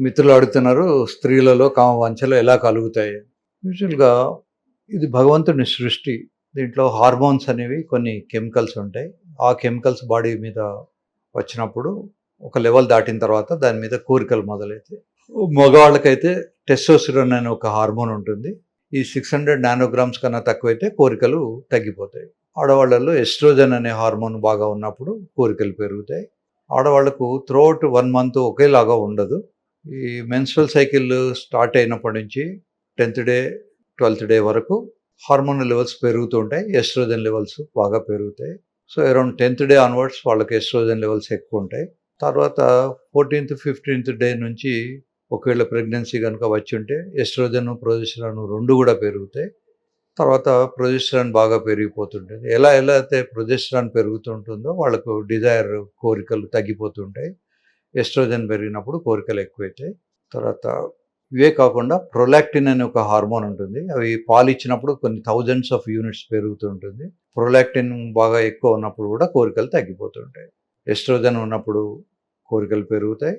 మిత్రులు అడుగుతున్నారు స్త్రీలలో కామ వంచలు ఎలా కలుగుతాయి? యూజువల్గా ఇది భగవంతుని సృష్టి. దీంట్లో హార్మోన్స్ అనేవి కొన్ని కెమికల్స్ ఉంటాయి. ఆ కెమికల్స్ బాడీ మీద వచ్చినప్పుడు ఒక లెవెల్ దాటిన తర్వాత దాని మీద కోరికలు మొదలైతే మగవాళ్ళకైతే టెస్టోసిరోన్ అనే ఒక హార్మోన్ ఉంటుంది. ఈ సిక్స్ హండ్రెడ్ నానోగ్రామ్స్ కన్నా తక్కువైతే కోరికలు తగ్గిపోతాయి. ఆడవాళ్ళలో ఎస్ట్రోజన్ అనే హార్మోన్ బాగా ఉన్నప్పుడు కోరికలు పెరుగుతాయి. ఆడవాళ్ళకు త్రోట్ వన్ మంత్ ఒకేలాగా ఉండదు. ఈ మెన్స్ట్రల్ సైకిల్ స్టార్ట్ అయినప్పటి నుంచి టెన్త్ డే ట్వెల్త్ డే వరకు హార్మోన్ లెవెల్స్ పెరుగుతూ ఉంటాయి. ఎస్ట్రోజన్ లెవెల్స్ బాగా పెరుగుతాయి. So around tenth day onwards వాళ్ళకి ఎస్ట్రోజన్ లెవెల్స్ ఎక్కువ ఉంటాయి. తర్వాత ఫోర్టీన్త్ ఫిఫ్టీన్త్ డే నుంచి ఒకవేళ ప్రెగ్నెన్సీ కనుక వచ్చి ఉంటే ఎస్ట్రోజన్ ప్రొజెస్ట్రాన్ రెండు కూడా పెరుగుతాయి. తర్వాత ప్రొజెస్ట్రాన్ బాగా పెరిగిపోతుంటుంది. ఎలా ఎలా అయితే ప్రొజెస్ట్రాన్ పెరుగుతుంటుందో వాళ్ళకు డిజైర్ కోరికలు తగ్గిపోతుంటాయి. ఎస్ట్రోజన్ పెరిగినప్పుడు కోరికలు ఎక్కువైతాయి. తర్వాత ఇవే కాకుండా ప్రొలాక్టిన్ అనే ఒక హార్మోన్ ఉంటుంది. అవి పాలు ఇచ్చినప్పుడు కొన్ని థౌజండ్స్ ఆఫ్ యూనిట్స్ పెరుగుతుంటుంది ప్రొలాక్టిన్ బాగా ఎక్కువ ఉన్నప్పుడు కూడా కోరికలు తగ్గిపోతుంటాయి ఎస్ట్రోజన్ ఉన్నప్పుడు కోరికలు పెరుగుతాయి.